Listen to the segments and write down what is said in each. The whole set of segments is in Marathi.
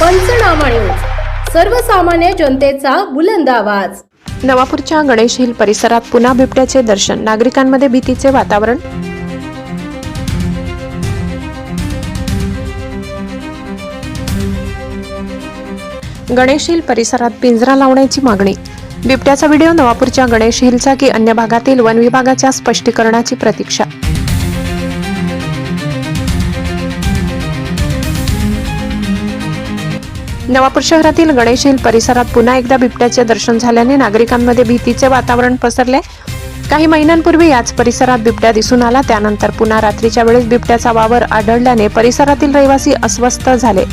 पंचनामा न्यूज सर्वसामान्य जनतेचा बुलंद आवाज. नवापूरच्या गणेश हिल परिसरात पुन्हा बिबट्याचे दर्शन नागरिकांमध्ये भीतीचे वातावरण? गणेश हिल परिसरात पिंजरा लावण्याची मागणी. बिबट्याचा व्हिडिओ नवापूरच्या गणेश हिलचा की अन्य भागातील वन विभागाच्या स्पष्टीकरणाची प्रतीक्षा. नवापूर शहरातील गणेश हिल परिसरात पुन्हा एकदा बिबट्याचे दर्शन झाल्याने नागरिकांमध्ये भीतीचे वातावरण पसरले. काही महिन्यांपूर्वी याच परिसरात बिबट्या दिसून आला. त्यानंतर पुन्हा रात्रीच्या वेळेस बिबट्याचा वावर आढळल्याने परिसरातील रहिवासी अस्वस्थ झाले.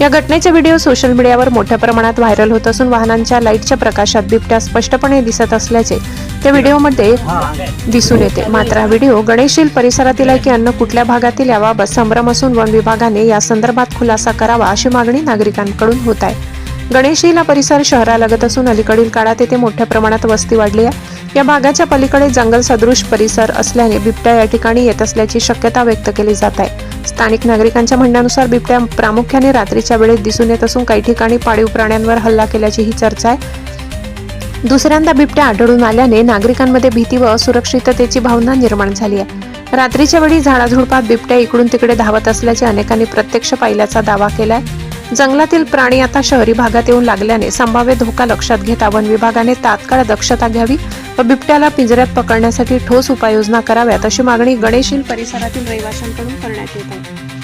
या घटनेचे व्हिडिओ सोशल मीडियावर मोठ्या प्रमाणात व्हायरल होत असून वाहनांच्या लाईटच्या प्रकाशात बिबट्या स्पष्टपणे दिसत असल्याचे त्या व्हिडिओमध्ये दिसून येते. मात्र हा व्हिडिओ गणेशील परिसरातील आहे की अन्य कुठल्या भागातील याबाबत संभ्रम असून वन विभागाने या संदर्भात खुलासा करावा अशी मागणी नागरिकांकडून होत आहे. गणेशील हा परिसर शहरालगत असून अलीकडील काळात येथे मोठ्या प्रमाणात वस्ती वाढली आहे. या भागाच्या पलीकडे जंगल सदृश परिसर असल्याने बिबट्या या ठिकाणी येत असल्याची शक्यता व्यक्त केली जात आहे. स्थानिक नागरिकांच्या म्हणण्यानुसार बिबट्या प्रामुख्याने रात्रीच्या वेळेत दिसून येत असून काही ठिकाणी पाळीव प्राण्यांवर हल्ला केल्याची ही चर्चा आहे. दुसऱ्यांदा बिबट्या आढळून आल्याने नागरिकांमध्ये भीती व असुरक्षिततेची भावना निर्माण झाली आहे. रात्रीच्या वेळी झाडाझुडपात बिबट्या इकडून तिकडे धावत असल्याचे अनेकांनी प्रत्यक्ष पाहिल्याचा दावा केलाय. जंगलातील प्राणी आता शहरी भागात येऊन लागल्याने संभाव्य धोका लक्षात घेता वन विभागाने तात्काळ दक्षता घ्यावी व बिबट्याला पिंजऱ्यात पकडण्यासाठी ठोस उपाययोजना कराव्यात अशी मागणी गणेशील परिसरातील रहिवाशांकडून करण्यात येत आहे.